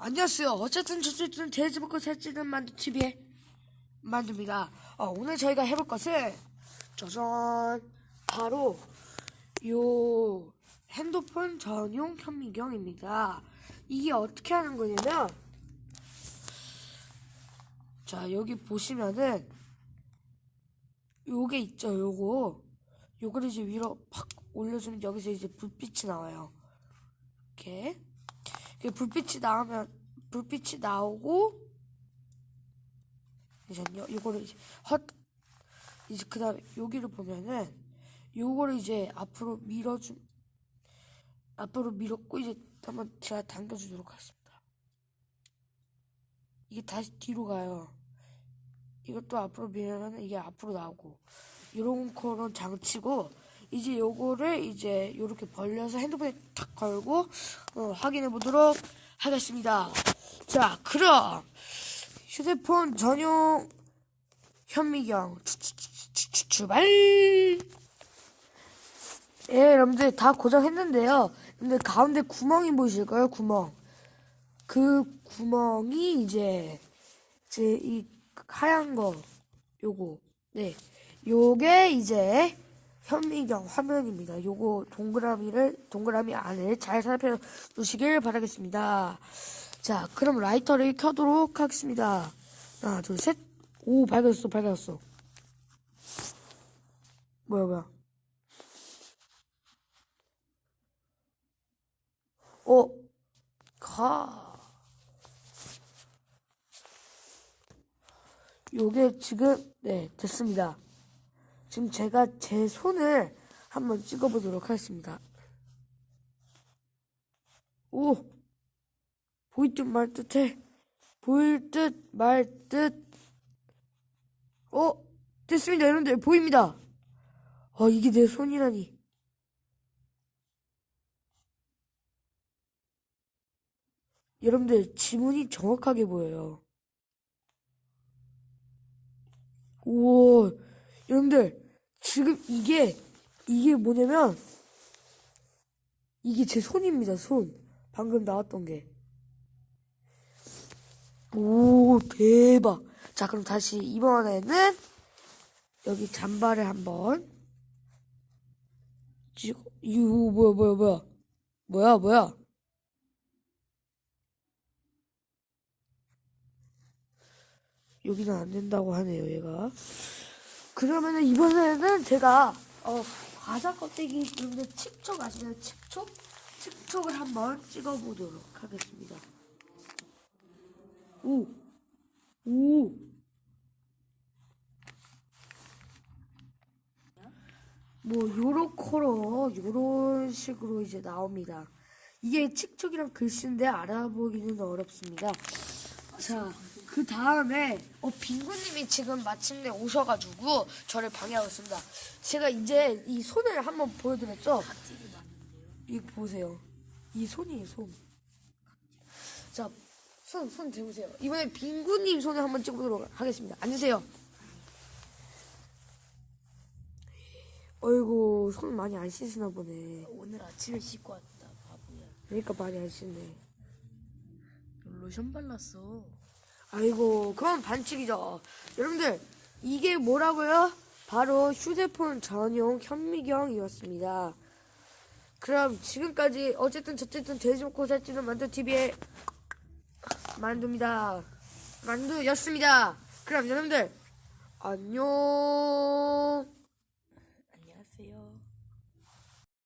안녕하세요. 어쨌든 저쨌든 돼지 먹고 살찌는 만두 TV의 만두입니다. 어, 오늘 저희가 해볼 것은 짜잔 바로 요 핸드폰 전용 현미경입니다. 이게 어떻게 하는 거냐면 자 여기 보시면은 요게 있죠 요거 요거를 이제 위로 팍 올려주면 여기서 이제 불빛이 나와요. 이렇게 그 불빛이 나오면 불빛이 나오고 잠시만요. 이거를 이제 헛 이제 그다음에 여기를 보면은 요거를 이제 앞으로 밀어주 앞으로 밀었고 이제 한번 제가 당겨주도록 하겠습니다. 이게 다시 뒤로 가요. 이것도 앞으로 밀면 이게 앞으로 나오고 이런 거는 장치고 이제 요거를 이제 요렇게 벌려서 핸드폰에 탁 걸고 어, 확인해 보도록 하겠습니다. 자, 그럼 휴대폰 전용 현미경 출발. 예, 여러분들 다 고정했는데요. 근데 가운데 구멍이 보이실까요? 구멍. 그 구멍이 이제 제 이 하얀 거 요거 네 요게 이제 현미경 화면입니다. 요거 동그라미를 동그라미 안을 잘 살펴두시길 바라겠습니다. 자, 그럼 라이터를 켜도록 하겠습니다. 하나, 둘, 셋. 오, 밝아졌어, 밝아졌어. 뭐야, 뭐야. 어, 가. 요게 지금, 네, 됐습니다. 지금 제가 제 손을 한번 찍어보도록 하겠습니다. 오! 보일 듯 말 듯해. 보일 듯 말 듯. 어? 됐습니다, 여러분들. 보입니다. 아, 이게 내 손이라니. 여러분들, 지문이 정확하게 보여요. 우와, 여러분들, 지금 이게, 이게 뭐냐면, 이게 제 손입니다, 손. 방금 나왔던 게. 오, 대박. 자, 그럼 다시 이번에는 여기 잠바를 한번 찍어. 유, 뭐야, 뭐야, 뭐야. 뭐야, 뭐야. 여기는 안 된다고 하네요, 얘가. 그러면은 이번에는 제가, 어, 과자 껍데기, 그런데 칩촉 아시나요? 칩촉? 칩촉을 한번 찍어보도록 하겠습니다. 오, 오. 뭐 요렇코로 요런 식으로 이제 나옵니다. 이게 칙촉이랑 글씨인데 알아보기는 어렵습니다. 자, 그 다음에 어 빙구님이 지금 마침내 오셔가지고 저를 방해하고 있습니다. 제가 이제 이 손을 한번 보여드렸죠. 이 보세요. 이 손이에요 손. 자, 손, 손 대보세요. 이번에 빙구님 손을 한번 찍어보도록 하겠습니다. 앉으세요. 어이구, 손 많이 안 씻으나 보네. 오늘 아침에 씻고 왔다 바보야 그러니까 많이 안 씻네. 로션 발랐어 아이고, 그건 반칙이죠. 여러분들, 이게 뭐라고요? 바로 휴대폰 전용 현미경이었습니다. 그럼 지금까지 어쨌든 저쨌든 돼지 먹고 살찌는 만두 TV의 만두입니다. 만두였습니다. 그럼 여러분들 안녕.